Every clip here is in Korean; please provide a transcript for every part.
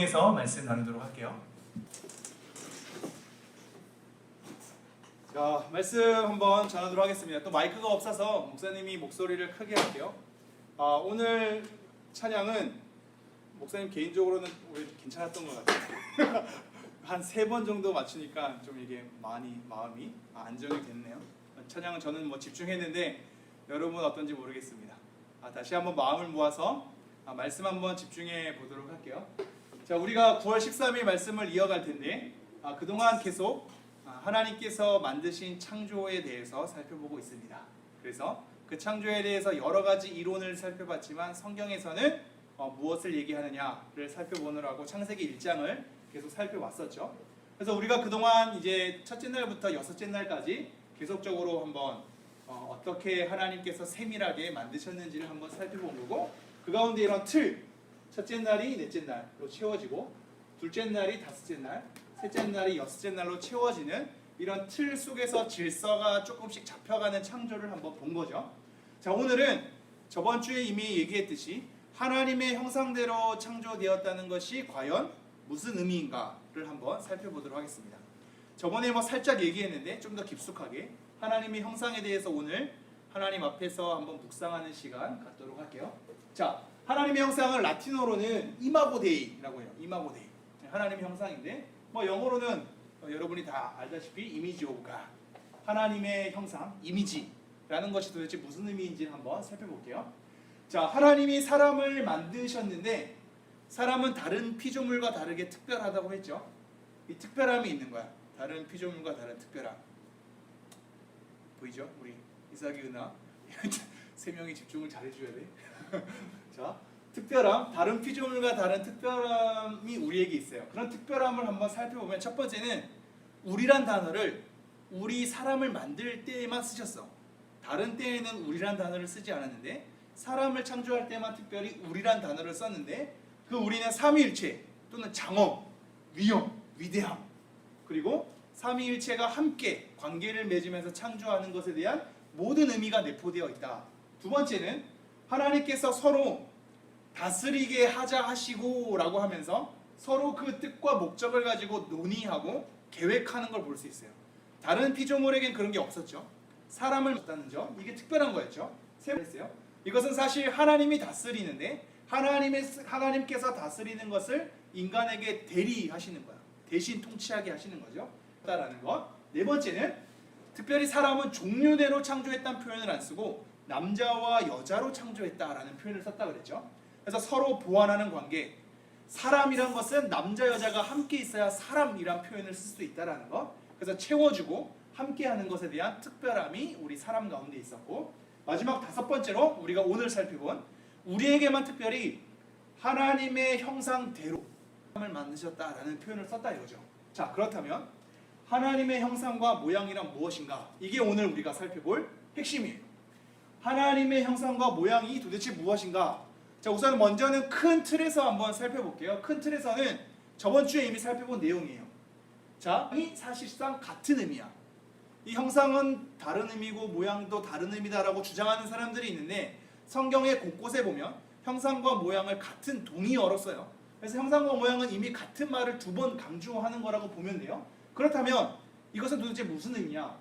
에서 말씀 나누도록 할게요. 자, 말씀 한번 전하도록 하겠습니다. 또 마이크가 없어서 목사님이 목소리를 크게 할게요. 아, 오늘 찬양은 목사님 개인적으로는 오히려 괜찮았던 것 같아요. 한 세 번 정도 맞추니까 좀 이게 많이 마음이 아, 안정이 됐네요. 찬양은 저는 뭐 집중했는데 여러분 어떤지 모르겠습니다. 아, 다시 한번 마음을 모아서 아, 말씀 한번 집중해 보도록 할게요. 자, 우리가 9월 13일 말씀을 이어갈 텐데 아, 그동안 계속 아, 하나님께서 만드신 창조에 대해서 살펴보고 있습니다. 그래서 그 창조에 대해서 여러 가지 이론을 살펴봤지만 성경에서는 어, 무엇을 얘기하느냐를 살펴보느라고 창세기 1장을 계속 살펴왔었죠. 그래서 우리가 그동안 이제 첫째 날부터 여섯째 날까지 계속적으로 한번 어, 어떻게 하나님께서 세밀하게 만드셨는지를 한번 살펴본 거고 그 가운데 이런 틀 첫째 날이 넷째 날로 채워지고 둘째 날이 다섯째 날, 셋째 날이 여섯째 날로 채워지는 이런 틀 속에서 질서가 조금씩 잡혀가는 창조를 한번 본 거죠. 자 오늘은 저번 주에 이미 얘기했듯이 하나님의 형상대로 창조되었다는 것이 과연 무슨 의미인가를 한번 살펴보도록 하겠습니다. 저번에 뭐 살짝 얘기했는데 좀 더 깊숙하게 하나님의 형상에 대해서 오늘 하나님 앞에서 한번 묵상하는 시간 갖도록 할게요. 자, 하나님의 형상을 라틴어로는 이마고 데이라고 해요. 이마고 데이. 하나님의 형상인데 뭐 영어로는 어, 여러분이 다 알다시피 이미지 오브 가 하나님의 형상, 이미지라는 것이 도대체 무슨 의미인지 한번 살펴볼게요. 자, 하나님이 사람을 만드셨는데 사람은 다른 피조물과 다르게 특별하다고 했죠. 이 특별함이 있는 거야. 다른 피조물과 다른 특별함. 보이죠? 우리 이삭이 은하 세 명이 집중을 잘 해줘야 돼. 자, 특별함, 다른 피조물과 다른 특별함이 우리에게 있어요. 그런 특별함을 한번 살펴보면 첫 번째는 우리란 단어를 우리 사람을 만들 때에만 쓰셨어. 다른 때에는 우리란 단어를 쓰지 않았는데 사람을 창조할 때만 특별히 우리란 단어를 썼는데 그 우리는 삼위일체 또는 장엄, 위엄, 위대함 그리고 삼위일체가 함께 관계를 맺으면서 창조하는 것에 대한 모든 의미가 내포되어 있다. 두 번째는 하나님께서 서로 다스리게 하자 하시고라고 하면서 서로 그 뜻과 목적을 가지고 논의하고 계획하는 걸 볼 수 있어요. 다른 피조물에겐 그런 게 없었죠. 사람을 줬다는 점 이게 특별한 거였죠. 세 번째요. 이것은 사실 하나님이 다스리는데 하나님의 하나님께서 다스리는 것을 인간에게 대리하시는 거야. 대신 통치하게 하시는 거죠. 라는 것. 네 번째는 특별히 사람은 종류대로 창조했다는 표현을 안 쓰고 남자와 여자로 창조했다라는 표현을 썼다 그랬죠. 그래서 서로 보완하는 관계. 사람이란 것은 남자 여자가 함께 있어야 사람이란 표현을 쓸 수 있다라는 것. 그래서 채워주고 함께하는 것에 대한 특별함이 우리 사람 가운데 있었고 마지막 다섯 번째로 우리가 오늘 살펴본 우리에게만 특별히 하나님의 형상대로 사람을 만드셨다라는 표현을 썼다 이거죠. 자 그렇다면 하나님의 형상과 모양이란 무엇인가? 이게 오늘 우리가 살펴볼 핵심이에요. 하나님의 형상과 모양이 도대체 무엇인가? 자 우선 먼저는 큰 틀에서 한번 살펴볼게요. 큰 틀에서는 저번 주에 이미 살펴본 내용이에요. 자, 이 사실상 같은 의미야. 이 형상은 다른 의미고 모양도 다른 의미다라고 주장하는 사람들이 있는데 성경의 곳곳에 보면 형상과 모양을 같은 동의어로 써요. 그래서 형상과 모양은 이미 같은 말을 두 번 강조하는 거라고 보면 돼요. 그렇다면 이것은 도대체 무슨 의미냐?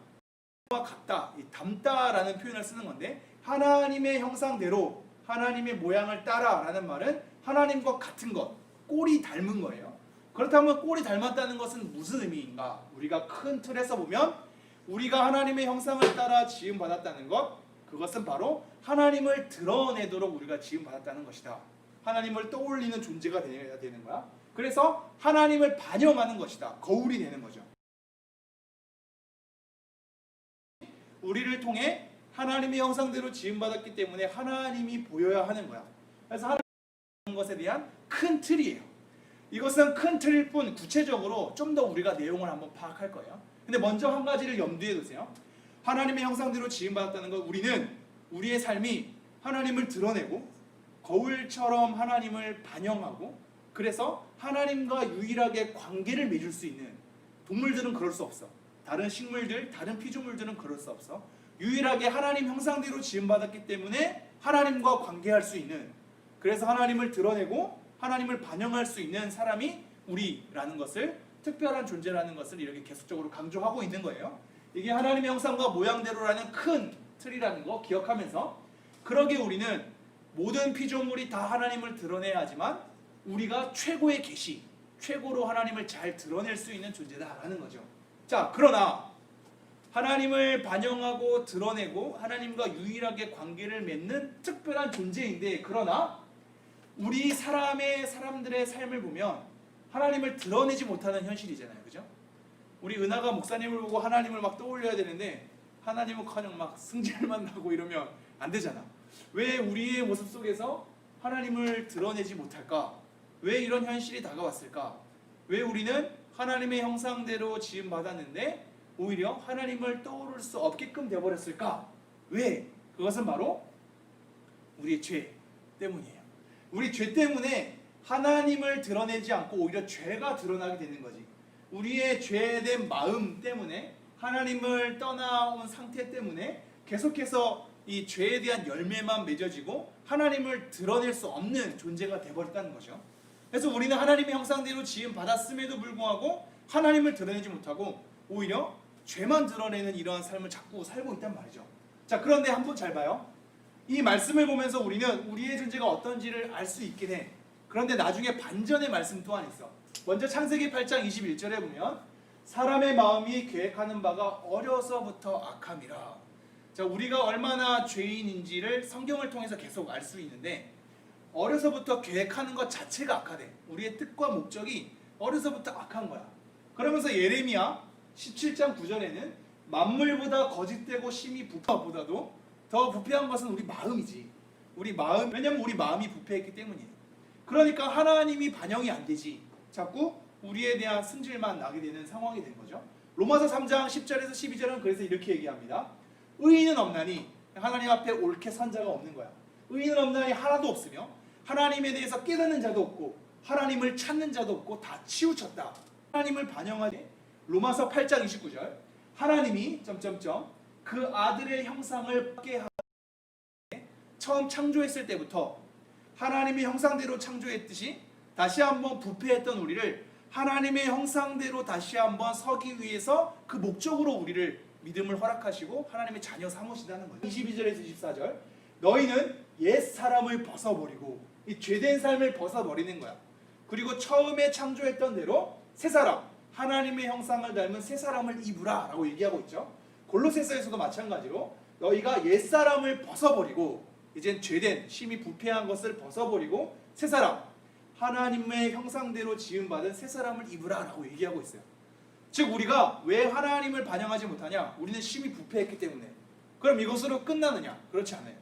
와 같다, 이 닮다라는 표현을 쓰는 건데 하나님의 형상대로 하나님의 모양을 따라라는 말은 하나님과 같은 것, 꼴이 닮은 거예요. 그렇다면 꼴이 닮았다는 것은 무슨 의미인가? 우리가 큰 틀에서 보면 우리가 하나님의 형상을 따라 지음 받았다는 것, 그것은 바로 하나님을 드러내도록 우리가 지음 받았다는 것이다. 하나님을 떠올리는 존재가 되는 거야. 그래서 하나님을 반영하는 것이다. 거울이 되는 거죠. 우리를 통해 하나님의 형상대로 지음받았기 때문에 하나님이 보여야 하는 거야. 그래서 하나님 것에 대한 큰 틀이에요. 이것은 큰 틀일 뿐 구체적으로 좀 더 우리가 내용을 한번 파악할 거예요. 근데 먼저 한 가지를 염두에 두세요. 하나님의 형상대로 지음받았다는 것 우리는 우리의 삶이 하나님을 드러내고 거울처럼 하나님을 반영하고 그래서 하나님과 유일하게 관계를 맺을 수 있는 동물들은 그럴 수 없어. 다른 식물들, 다른 피조물들은 그럴 수 없어. 유일하게 하나님 형상대로 지음받았기 때문에 하나님과 관계할 수 있는 그래서 하나님을 드러내고 하나님을 반영할 수 있는 사람이 우리라는 것을 특별한 존재라는 것을 이렇게 계속적으로 강조하고 있는 거예요. 이게 하나님의 형상과 모양대로라는 큰 틀이라는 거 기억하면서 그러게 우리는 모든 피조물이 다 하나님을 드러내야 하지만 우리가 최고의 계시, 최고로 하나님을 잘 드러낼 수 있는 존재다라는 거죠. 자, 그러나 하나님을 반영하고 드러내고 하나님과 유일하게 관계를 맺는 특별한 존재인데 그러나 우리 사람의 사람들의 삶을 보면 하나님을 드러내지 못하는 현실이잖아요. 그죠? 우리 은하가 목사님을 보고 하나님을 막 떠올려야 되는데 하나님은 커녕 막 승질만 나고 이러면 안 되잖아. 왜 우리의 모습 속에서 하나님을 드러내지 못할까? 왜 이런 현실이 다가왔을까? 왜 우리는 하나님의 형상대로 지음 받았는데 오히려 하나님을 떠오를 수 없게끔 되어버렸을까? 왜? 그것은 바로 우리의 죄 때문이에요. 우리 죄 때문에 하나님을 드러내지 않고 오히려 죄가 드러나게 되는 거지. 우리의 죄된 마음 때문에 하나님을 떠나온 상태 때문에 계속해서 이 죄에 대한 열매만 맺어지고 하나님을 드러낼 수 없는 존재가 되어버렸다는 거죠. 그래서 우리는 하나님의 형상대로 지음 받았음에도 불구하고 하나님을 드러내지 못하고 오히려 죄만 드러내는 이러한 삶을 자꾸 살고 있단 말이죠. 자, 그런데 한번 잘 봐요. 이 말씀을 보면서 우리는 우리의 존재가 어떤지를 알 수 있긴 해. 그런데 나중에 반전의 말씀 또한 있어. 먼저 창세기 8장 21절에 보면 사람의 마음이 계획하는 바가 어려서부터 악함이라. 자, 우리가 얼마나 죄인인지를 성경을 통해서 계속 알 수 있는데 어려서부터 계획하는 것 자체가 악하대. 우리의 뜻과 목적이 어려서부터 악한 거야. 그러면서 예레미야 17장 9절에는 만물보다 거짓되고 심히 부패보다도 더 부패한 것은 우리 마음이지. 우리 마음 왜냐면 우리 마음이 부패했기 때문이에요. 그러니까 하나님이 반영이 안 되지. 자꾸 우리에 대한 승질만 나게 되는 상황이 된 거죠. 로마서 3장 10절에서 12절은 그래서 이렇게 얘기합니다. 의인은 없나니 하나님 앞에 옳게 선 자가 없는 거야. 의인은 없나니 하나도 없으며 하나님에 대해서 깨닫는 자도 없고 하나님을 찾는 자도 없고 다 치우쳤다. 하나님을 반영하되 로마서 8장 29절 하나님이 점점점 그 아들의 형상을 받게 하 처음 창조했을 때부터 하나님의 형상대로 창조했듯이 다시 한번 부패했던 우리를 하나님의 형상대로 다시 한번 서기 위해서 그 목적으로 우리를 믿음을 허락하시고 하나님의 자녀 삼으시다는 거예요. 22절에서 24절 너희는 옛 사람을 벗어버리고 이 죄된 삶을 벗어버리는 거야. 그리고 처음에 창조했던 대로 새 사람 하나님의 형상을 닮은 새 사람을 입으라라고 얘기하고 있죠. 골로새서에서도 마찬가지로 너희가 옛 사람을 벗어버리고 이젠 죄된 심히 부패한 것을 벗어버리고 새 사람 하나님의 형상대로 지음 받은 새 사람을 입으라라고 얘기하고 있어요. 즉 우리가 왜 하나님을 반영하지 못하냐? 우리는 심히 부패했기 때문에. 그럼 이것으로 끝나느냐? 그렇지 않아요.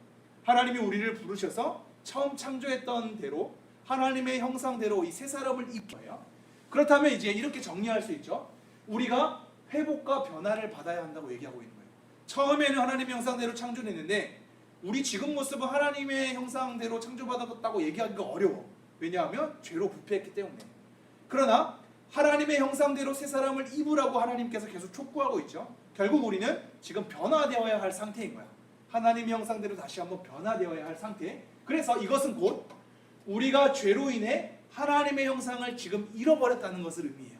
하나님이 우리를 부르셔서 처음 창조했던 대로 하나님의 형상대로 이 새 사람을 입혀요. 그렇다면 이제 이렇게 정리할 수 있죠. 우리가 회복과 변화를 받아야 한다고 얘기하고 있는 거예요. 처음에는 하나님의 형상대로 창조했는데 우리 지금 모습은 하나님의 형상대로 창조받았다고 얘기하기가 어려워. 왜냐하면 죄로 부패했기 때문에. 그러나 하나님의 형상대로 새 사람을 입으라고 하나님께서 계속 촉구하고 있죠. 결국 우리는 지금 변화되어야 할 상태인 거야. 하나님의 형상대로 다시 한번 변화되어야 할 상태. 그래서 이것은 곧 우리가 죄로 인해 하나님의 형상을 지금 잃어버렸다는 것을 의미해요.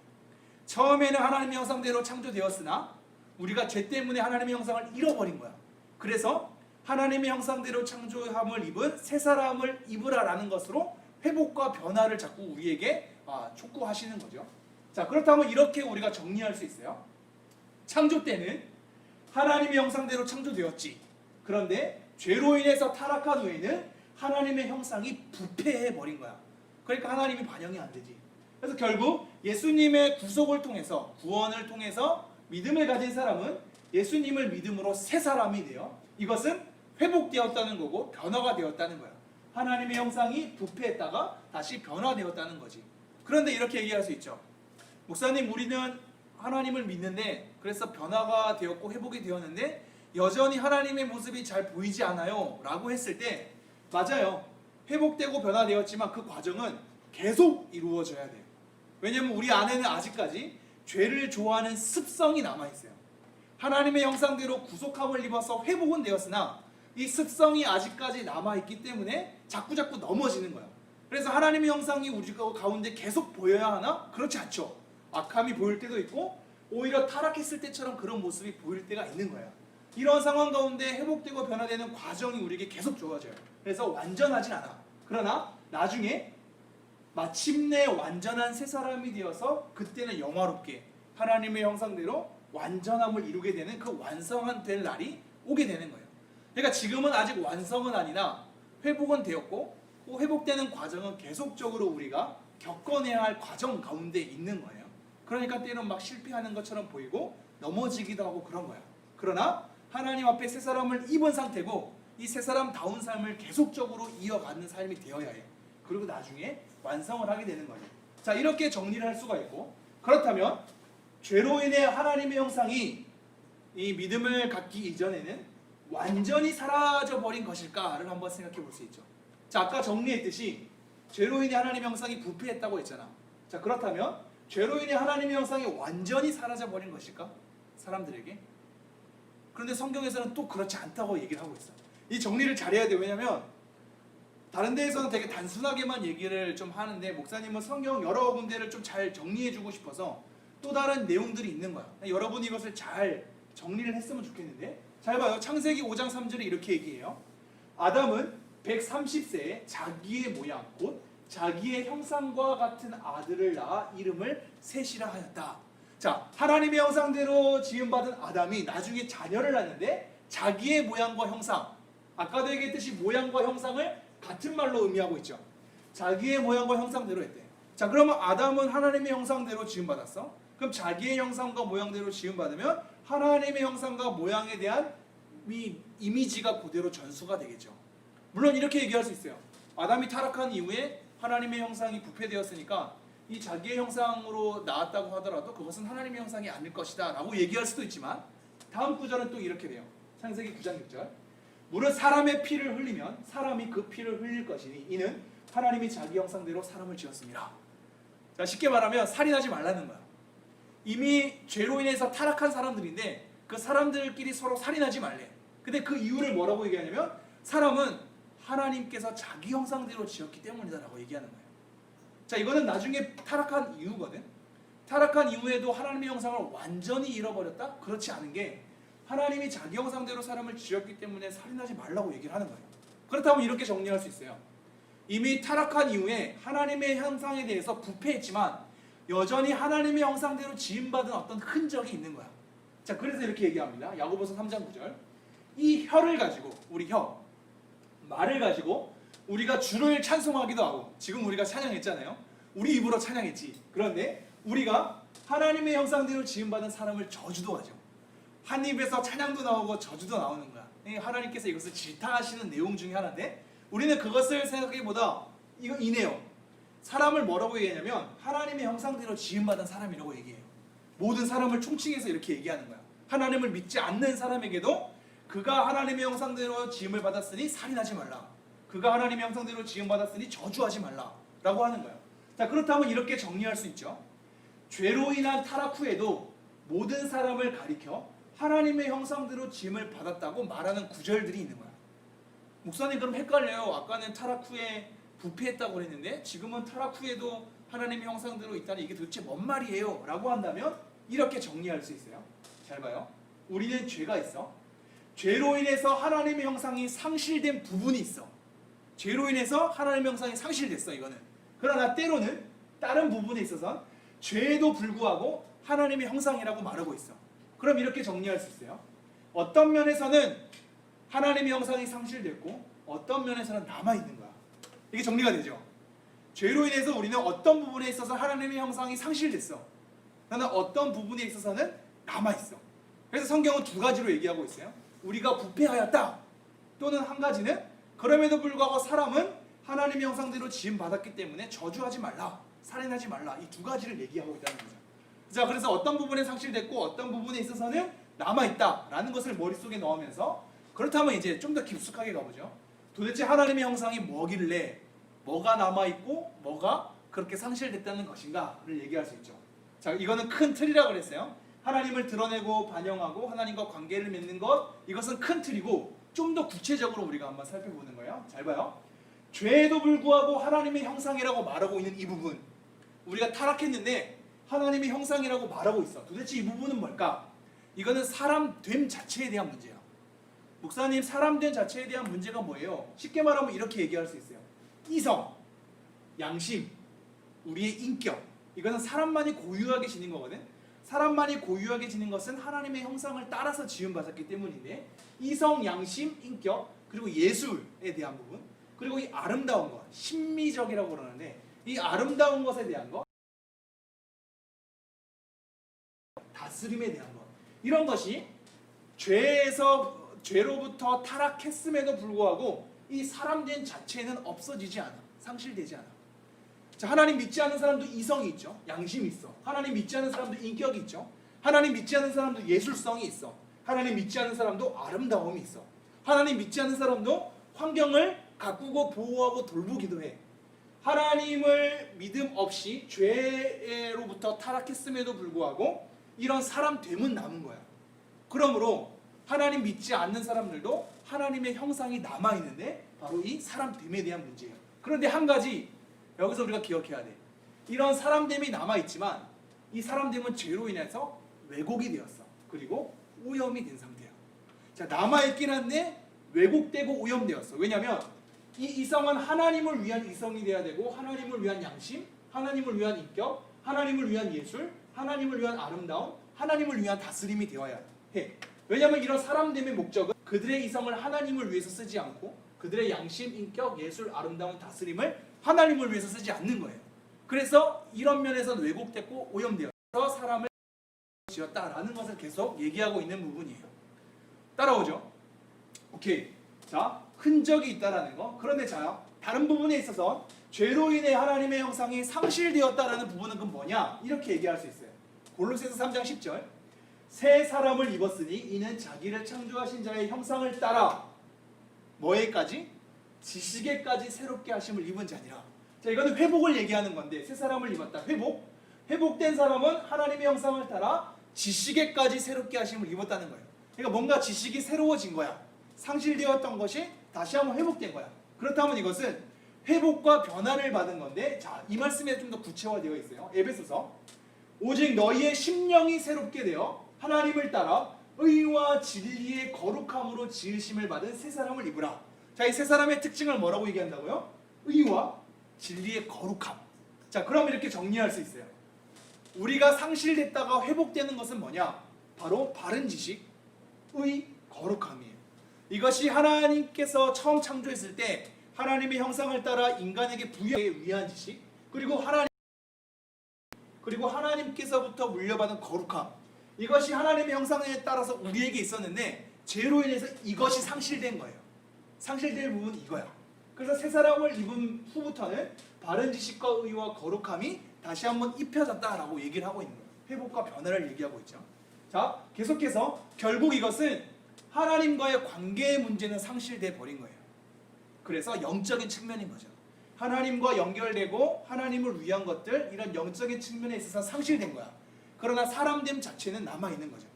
처음에는 하나님의 형상대로 창조되었으나 우리가 죄 때문에 하나님의 형상을 잃어버린 거야. 그래서 하나님의 형상대로 창조함을 입은 새 사람을 입으라라는 것으로 회복과 변화를 자꾸 우리에게 아, 촉구하시는 거죠. 자 그렇다면 이렇게 우리가 정리할 수 있어요. 창조 때는 하나님의 형상대로 창조되었지. 그런데 죄로 인해서 타락한 후에는 하나님의 형상이 부패해 버린 거야. 그러니까 하나님이 반영이 안 되지. 그래서 결국 예수님의 구속을 통해서 구원을 통해서 믿음을 가진 사람은 예수님을 믿음으로 새 사람이 되어 이것은 회복되었다는 거고 변화가 되었다는 거야. 하나님의 형상이 부패했다가 다시 변화되었다는 거지. 그런데 이렇게 얘기할 수 있죠. 목사님 우리는 하나님을 믿는데 그래서 변화가 되었고 회복이 되었는데 여전히 하나님의 모습이 잘 보이지 않아요. 라고 했을 때 맞아요. 회복되고 변화되었지만 그 과정은 계속 이루어져야 돼요. 왜냐면 우리 안에는 아직까지 죄를 좋아하는 습성이 남아 있어요. 하나님의 형상대로 구속함을 입어서 회복은 되었으나 이 습성이 아직까지 남아 있기 때문에 자꾸 자꾸 넘어지는 거예요. 그래서 하나님의 형상이 우리 가운데 계속 보여야 하나? 그렇지 않죠. 악함이 보일 때도 있고 오히려 타락했을 때처럼 그런 모습이 보일 때가 있는 거예요. 이런 상황 가운데 회복되고 변화되는 과정이 우리에게 계속 주어져요. 그래서 완전하진 않아. 그러나 나중에 마침내 완전한 새 사람이 되어서 그때는 영화롭게 하나님의 형상대로 완전함을 이루게 되는 그 완성한 될 날이 오게 되는 거예요. 그러니까 지금은 아직 완성은 아니나 회복은 되었고 그 회복되는 과정은 계속적으로 우리가 겪어내야 할 과정 가운데 있는 거예요. 그러니까 때로는 막 실패하는 것처럼 보이고 넘어지기도 하고 그런 거야. 그러나 하나님 앞에 새 사람을 입은 상태고 이 새 사람 다운 삶을 계속적으로 이어가는 삶이 되어야 해요. 그리고 나중에 완성을 하게 되는 거예요. 자 이렇게 정리를 할 수가 있고 그렇다면 죄로 인해 하나님의 형상이 이 믿음을 갖기 이전에는 완전히 사라져 버린 것일까를 한번 생각해 볼 수 있죠. 자 아까 정리했듯이 죄로 인해 하나님의 형상이 부패했다고 했잖아. 자 그렇다면 죄로 인해 하나님의 형상이 완전히 사라져 버린 것일까? 사람들에게? 그런데 성경에서는 또 그렇지 않다고 얘기를 하고 있어. 이 정리를 잘해야 돼. 왜냐면 다른 데에서는 되게 단순하게만 얘기를 좀 하는데 목사님은 성경 여러 군데를 좀 잘 정리해 주고 싶어서 또 다른 내용들이 있는 거야. 여러분이 이것을 잘 정리를 했으면 좋겠는데 잘 봐요. 창세기 5장 3절에 이렇게 얘기해요. 아담은 130세에 자기의 모양 곧 자기의 형상과 같은 아들을 낳아 이름을 셋이라 하였다. 자, 하나님의 형상대로 지음받은 아담이 나중에 자녀를 낳는데 자기의 모양과 형상 아까도 얘기했듯이 모양과 형상을 같은 말로 의미하고 있죠. 자기의 모양과 형상대로 했대. 자, 그러면 아담은 하나님의 형상대로 지음받았어. 그럼 자기의 형상과 모양대로 지음받으면 하나님의 형상과 모양에 대한 이 이미지가 그대로 전수가 되겠죠. 물론 이렇게 얘기할 수 있어요. 아담이 타락한 이후에 하나님의 형상이 부패되었으니까 이 자기의 형상으로 나왔다고 하더라도 그것은 하나님의 형상이 아닐 것이다 라고 얘기할 수도 있지만 다음 구절은 또 이렇게 돼요. 창세기 9장 6절 무릇 사람의 피를 흘리면 사람이 그 피를 흘릴 것이니 이는 하나님이 자기 형상대로 사람을 지었습니다. 자, 쉽게 말하면 살인하지 말라는 거야. 이미 죄로 인해서 타락한 사람들인데 그 사람들끼리 서로 살인하지 말래. 근데 그 이유를 뭐라고 얘기하냐면 사람은 하나님께서 자기 형상대로 지었기 때문이다라고 얘기하는 거예요. 자, 이거는 나중에 타락한 이유거든. 타락한 이후에도 하나님의 형상을 완전히 잃어버렸다? 그렇지 않은 게 하나님이 자기 형상대로 사람을 지었기 때문에 살인하지 말라고 얘기를 하는 거예요. 그렇다면 이렇게 정리할 수 있어요. 이미 타락한 이후에 하나님의 형상에 대해서 부패했지만 여전히 하나님의 형상대로 지음받은 어떤 흔적이 있는 거야. 자, 그래서 이렇게 얘기합니다. 야고보서 3장 9절. 이 혀를 가지고 우리 혀 말을 가지고 우리가 주를 찬송하기도 하고 지금 우리가 찬양했잖아요. 우리 입으로 찬양했지. 그런데 우리가 하나님의 형상대로 지음받은 사람을 저주도 하죠. 한 입에서 찬양도 나오고 저주도 나오는 거야. 이 하나님께서 이것을 질타하시는 내용 중에 하나인데 우리는 그것을 생각하기보다 이거 이네요. 사람을 뭐라고 얘기하냐면 하나님의 형상대로 지음받은 사람이라고 얘기해요. 모든 사람을 총칭해서 이렇게 얘기하는 거야. 하나님을 믿지 않는 사람에게도 그가 하나님의 형상대로 지음을 받았으니 살인하지 말라. 그가 하나님의 형상대로 지음받았으니 저주하지 말라라고 하는 거예요. 자, 그렇다면 이렇게 정리할 수 있죠. 죄로 인한 타락 후에도 모든 사람을 가리켜 하나님의 형상대로 지음을 받았다고 말하는 구절들이 있는 거야. 목사님 그럼 헷갈려요. 아까는 타락 후에 부패했다고 그랬는데 지금은 타락 후에도 하나님의 형상대로 있다니 이게 도대체 뭔 말이에요? 라고 한다면 이렇게 정리할 수 있어요. 잘 봐요. 우리는 죄가 있어. 죄로 인해서 하나님의 형상이 상실된 부분이 있어. 죄로 인해서 하나님의 형상이 상실됐어 이거는. 그러나 때로는 다른 부분에 있어서 죄에도 불구하고 하나님의 형상이라고 말하고 있어. 그럼 이렇게 정리할 수 있어요. 어떤 면에서는 하나님의 형상이 상실됐고 어떤 면에서는 남아 있는 거야. 이게 정리가 되죠. 죄로 인해서 우리는 어떤 부분에 있어서 하나님의 형상이 상실됐어. 그러나 어떤 부분에 있어서는 남아 있어. 그래서 성경은 두 가지로 얘기하고 있어요. 우리가 부패하였다. 또는 한 가지는 그럼에도 불구하고 사람은 하나님의 형상대로 지음 받았기 때문에 저주하지 말라, 살인하지 말라 이 두 가지를 얘기하고 있다는 거죠. 자, 그래서 어떤 부분에 상실됐고 어떤 부분에 있어서는 남아 있다라는 것을 머릿속에 넣으면서 그렇다면 이제 좀 더 깊숙하게 가보죠. 도대체 하나님의 형상이 뭐길래 뭐가 남아 있고 뭐가 그렇게 상실됐다는 것인가를 얘기할 수 있죠. 자, 이거는 큰 틀이라고 그랬어요. 하나님을 드러내고 반영하고 하나님과 관계를 맺는 것 이것은 큰 틀이고 좀 더 구체적으로 우리가 한번 살펴보는 거예요. 잘 봐요. 죄에도 불구하고 하나님의 형상이라고 말하고 있는 이 부분 우리가 타락했는데 하나님의 형상이라고 말하고 있어. 도대체 이 부분은 뭘까? 이거는 사람 됨 자체에 대한 문제야. 목사님 사람 됨 자체에 대한 문제가 뭐예요? 쉽게 말하면 이렇게 얘기할 수 있어요. 이성, 양심, 우리의 인격 이거는 사람만이 고유하게 지닌 거거든. 사람만이 고유하게 지닌 것은 하나님의 형상을 따라서 지음 받았기 때문인데 이성, 양심, 인격 그리고 예술에 대한 부분 그리고 이 아름다운 것, 심미적이라고 그러는데 이 아름다운 것에 대한 것 다스림에 대한 것 이런 것이 죄에서 죄로부터 타락했음에도 불구하고 이 사람 된 자체는 없어지지 않아 상실되지 않아 자 하나님 믿지 않는 사람도 이성이 있죠. 양심이 있어. 하나님 믿지 않는 사람도 인격이 있죠. 하나님 믿지 않는 사람도 예술성이 있어. 하나님 믿지 않는 사람도 아름다움이 있어. 하나님 믿지 않는 사람도 환경을 가꾸고 보호하고 돌보기도 해. 하나님을 믿음 없이 죄로부터 타락했음에도 불구하고 이런 사람 됨은 남은 거야. 그러므로 하나님 믿지 않는 사람들도 하나님의 형상이 남아 있는데 바로 이 사람 됨에 대한 문제예요. 그런데 한 가지 여기서 우리가 기억해야 돼. 이런 사람 됨이 남아 있지만 이 사람 됨은 죄로 인해서 왜곡이 되었어. 그리고 오염이 된 상태야. 자 남아 있긴 한데 왜곡되고 오염되었어. 왜냐하면 이 이성은 하나님을 위한 이성이 돼야 되고 하나님을 위한 양심, 하나님을 위한 인격, 하나님을 위한 예술, 하나님을 위한 아름다움, 하나님을 위한 다스림이 되어야 해. 왜냐하면 이런 사람됨의 목적은 그들의 이성을 하나님을 위해서 쓰지 않고 그들의 양심, 인격, 예술, 아름다움, 다스림을 하나님을 위해서 쓰지 않는 거예요. 그래서 이런 면에서는 왜곡됐고 오염되어서 사람을 지었다라는 것을 계속 얘기하고 있는 부분이에요. 따라오죠? 오케이. 자, 흔적이 있다라는 거. 그런데 자, 다른 부분에 있어서 죄로 인해 하나님의 형상이 상실되었다라는 부분은 그 뭐냐? 이렇게 얘기할 수 있어요. 골로새서 3장 10절. 새 사람을 입었으니 이는 자기를 창조하신 자의 형상을 따라 뭐에까지? 지식에까지 새롭게 하심을 입은 자니라. 자, 이거는 회복을 얘기하는 건데 새 사람을 입었다. 회복. 회복된 사람은 하나님의 형상을 따라 지식에까지 새롭게 하심을 입었다는 거예요. 그러니까 뭔가 지식이 새로워진 거야. 상실되었던 것이 다시 한번 회복된 거야. 그렇다면 이것은 회복과 변화를 받은 건데 자, 이 말씀에 좀 더 구체화되어 있어요. 에베소서 오직 너희의 심령이 새롭게 되어 하나님을 따라 의와 진리의 거룩함으로 지으심을 받은 새 사람을 입으라. 자, 이새 사람의 특징을 뭐라고 얘기한다고요? 의와 진리의 거룩함. 자, 그럼 이렇게 정리할 수 있어요. 우리가 상실됐다가 회복되는 것은 뭐냐? 바로 바른 지식, 의, 거룩함이에요. 이것이 하나님께서 처음 창조했을 때 하나님의 형상을 따라 인간에게 부여하기 위한 지식, 그리고 하나님 그리고 하나님께서부터 물려받은 거룩함. 이것이 하나님의 형상에 따라서 우리에게 있었는데 죄로 인해서 이것이 상실된 거예요. 상실될 부분은 이거야. 그래서 새 사람을 입은 후부터는 바른 지식과 의와 거룩함이 다시 한번 입혀졌다라고 얘기를 하고 있는 거예요. 회복과 변화를 얘기하고 있죠. 자, 계속해서 결국 이것은 하나님과의 관계의 문제는 상실돼 버린 거예요. 그래서 영적인 측면인 거죠. 하나님과 연결되고 하나님을 위한 것들 이런 영적인 측면에 있어서 상실된 거야. 그러나 사람됨 자체는 남아 있는 거죠.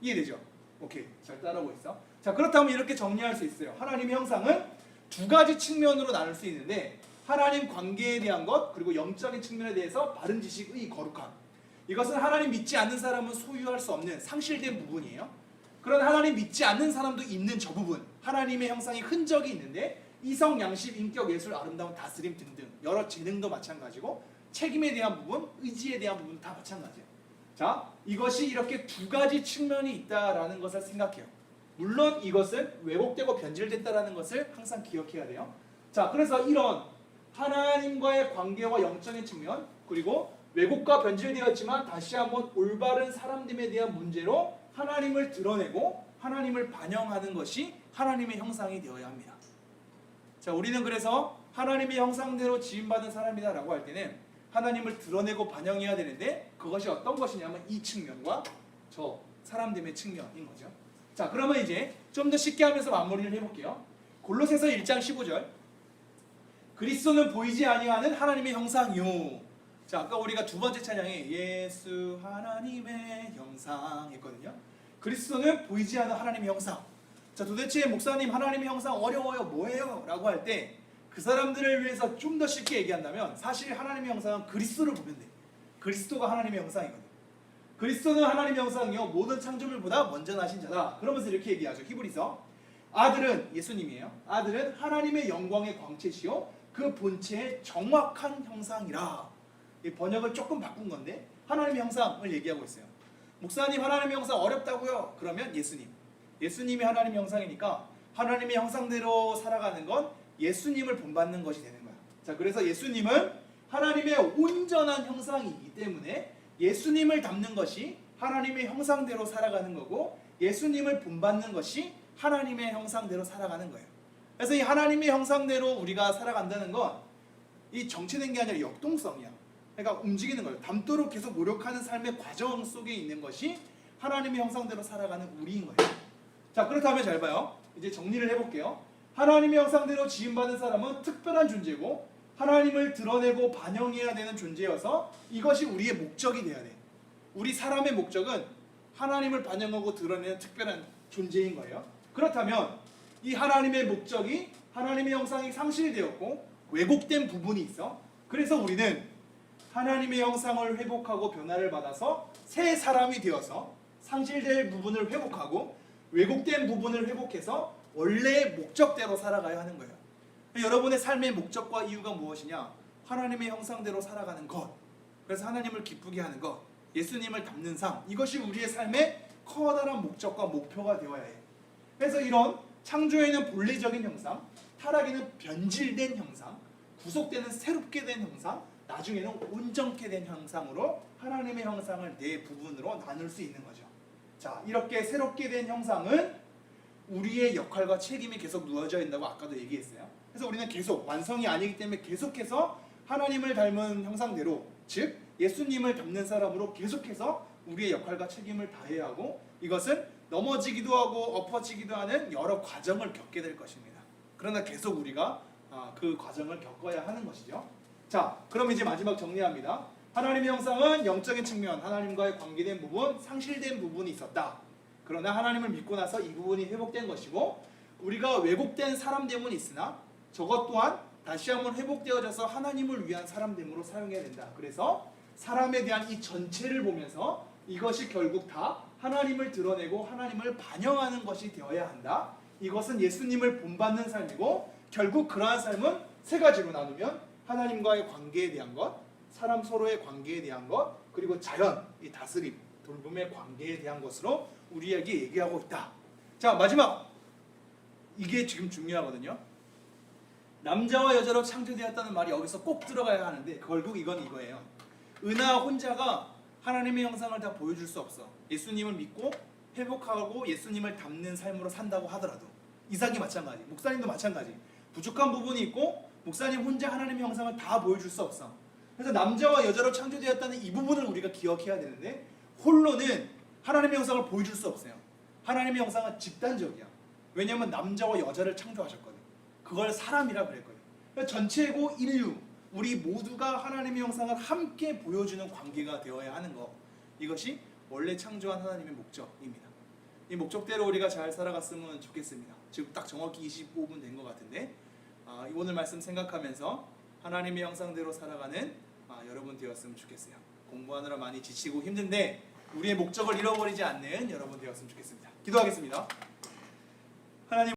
이해되죠? 오케이. 잘 따라오고 있어. 자, 그렇다면 이렇게 정리할 수 있어요. 하나님의 형상은 두 가지 측면으로 나눌 수 있는데 하나님 관계에 대한 것 그리고 영적인 측면에 대해서 바른 지식의 거룩함. 이것은 하나님 믿지 않는 사람은 소유할 수 없는 상실된 부분이에요. 그러나 하나님 믿지 않는 사람도 있는 저 부분. 하나님의 형상이 흔적이 있는데 이성, 양심, 인격, 예술, 아름다움, 다스림 등등 여러 재능도 마찬가지고 책임에 대한 부분, 의지에 대한 부분 다 마찬가지예요. 자, 이것이 이렇게 두 가지 측면이 있다라는 것을 생각해요. 물론 이것은 왜곡되고 변질됐다라는 것을 항상 기억해야 돼요. 자, 그래서 이런 하나님과의 관계와 영적인 측면 그리고 왜곡과 변질되었지만 다시 한번 올바른 사람됨에 대한 문제로 하나님을 드러내고 하나님을 반영하는 것이 하나님의 형상이 되어야 합니다. 자, 우리는 그래서 하나님의 형상대로 지음받은 사람이다라고 할 때는 하나님을 드러내고 반영해야 되는데 그것이 어떤 것이냐면 이 측면과 저 사람됨의 측면인 거죠. 자, 그러면 이제 좀 더 쉽게 하면서 마무리를 해볼게요. 골로새서 1장 15절. 그리스도는 보이지 아니하는 하나님의 형상이요. 자, 아까 우리가 두 번째 찬양에 예수 하나님의 형상 했거든요. 그리스도는 보이지 않는 하나님의 형상. 자, 도대체 목사님 하나님의 형상 어려워요. 뭐예요? 라고 할 때 그 사람들을 위해서 좀 더 쉽게 얘기한다면 사실 하나님의 형상은 그리스도를 보면 돼. 그리스도가 하나님의 형상이거든. 그리스도는 하나님의 형상이요 모든 창조물보다 먼저 나신 자다. 그러면서 이렇게 얘기하죠. 히브리서 아들은 예수님이에요. 아들은 하나님의 영광의 광채시요 그 본체의 정확한 형상이라. 이 번역을 조금 바꾼 건데 하나님의 형상을 얘기하고 있어요. 목사님 하나님의 형상 어렵다고요? 그러면 예수님. 예수님이 하나님의 형상이니까 하나님의 형상대로 살아가는 건 예수님을 본받는 것이 되는 거야. 자, 그래서 예수님은 하나님의 온전한 형상이기 때문에 예수님을 닮는 것이 하나님의 형상대로 살아가는 거고 예수님을 본받는 것이 하나님의 형상대로 살아가는 거예요. 그래서 이 하나님의 형상대로 우리가 살아간다는 건 이 정체된 게 아니라 역동성이야. 그러니까 움직이는 거예요. 닮도록 계속 노력하는 삶의 과정 속에 있는 것이 하나님의 형상대로 살아가는 우리인 거예요. 자, 그렇다면 잘 봐요. 이제 정리를 해볼게요. 하나님의 형상대로 지음받은 사람은 특별한 존재고 하나님을 드러내고 반영해야 되는 존재여서 이것이 우리의 목적이 돼야 돼. 우리 사람의 목적은 하나님을 반영하고 드러내는 특별한 존재인 거예요. 그렇다면 이 하나님의 목적이 하나님의 형상이 상실되었고 왜곡된 부분이 있어. 그래서 우리는 하나님의 형상을 회복하고 변화를 받아서 새 사람이 되어서 상실될 부분을 회복하고 왜곡된 부분을 회복해서 원래의 목적대로 살아가야 하는 거예요. 여러분의 삶의 목적과 이유가 무엇이냐? 하나님의 형상대로 살아가는 것. 그래서 하나님을 기쁘게 하는 것. 예수님을 닮는 삶. 이것이 우리의 삶의 커다란 목적과 목표가 되어야 해. 그래서 이런 창조에는 본래적인 형상, 타락에는 변질된 형상, 구속되는 새롭게 된 형상, 나중에는 온전케 된 형상으로 하나님의 형상을 네 부분으로 나눌 수 있는 거죠. 자, 이렇게 새롭게 된 형상은 우리의 역할과 책임이 계속 누워져 있다고 아까도 얘기했어요. 그래서 우리는 계속 완성이 아니기 때문에 계속해서 하나님을 닮은 형상대로 즉 예수님을 닮는 사람으로 계속해서 우리의 역할과 책임을 다해야 하고 이것은 넘어지기도 하고 엎어지기도 하는 여러 과정을 겪게 될 것입니다. 그러나 계속 우리가 아, 그 과정을 겪어야 하는 것이죠. 자, 그럼 이제 마지막 정리합니다. 하나님의 형상은 영적인 측면, 하나님과의 관계된 부분, 상실된 부분이 있었다. 그러나 하나님을 믿고 나서 이 부분이 회복된 것이고 우리가 왜곡된 사람됨은 있으나 저것 또한 다시 한번 회복되어져서 하나님을 위한 사람됨으로 사용해야 된다. 그래서 사람에 대한 이 전체를 보면서 이것이 결국 다 하나님을 드러내고 하나님을 반영하는 것이 되어야 한다. 이것은 예수님을 본받는 삶이고 결국 그러한 삶은 세 가지로 나누면 하나님과의 관계에 대한 것, 사람 서로의 관계에 대한 것, 그리고 자연, 이 다스림, 돌봄의 관계에 대한 것으로 우리에게 얘기하고 있다. 자 마지막 이게 지금 중요하거든요. 남자와 여자로 창조되었다는 말이 여기서 꼭 들어가야 하는데 결국 이건 이거예요. 은하 혼자가 하나님의 형상을 다 보여줄 수 없어. 예수님을 믿고 회복하고 예수님을 닮는 삶으로 산다고 하더라도 이삭이 마찬가지, 목사님도 마찬가지. 부족한 부분이 있고 목사님 혼자 하나님의 형상을 다 보여줄 수 없어. 그래서 남자와 여자로 창조되었다는 이 부분을 우리가 기억해야 되는데 홀로는 하나님의 형상을 보여줄 수 없어요. 하나님의 형상은 집단적이야. 왜냐하면 남자와 여자를 창조하셨거든. 그걸 사람이라 그랬거든. 그러니까 전체고 인류 우리 모두가 하나님의 형상을 함께 보여주는 관계가 되어야 하는 것. 이것이 원래 창조한 하나님의 목적입니다. 이 목적대로 우리가 잘 살아갔으면 좋겠습니다. 지금 딱 정확히 25분 된 것 같은데 아, 오늘 말씀 생각하면서 하나님의 형상대로 살아가는 아, 여러분 되었으면 좋겠어요. 공부하느라 많이 지치고 힘든데 우리의 목적을 잃어버리지 않는 여러분 되었으면 좋겠습니다. 기도하겠습니다. 하나님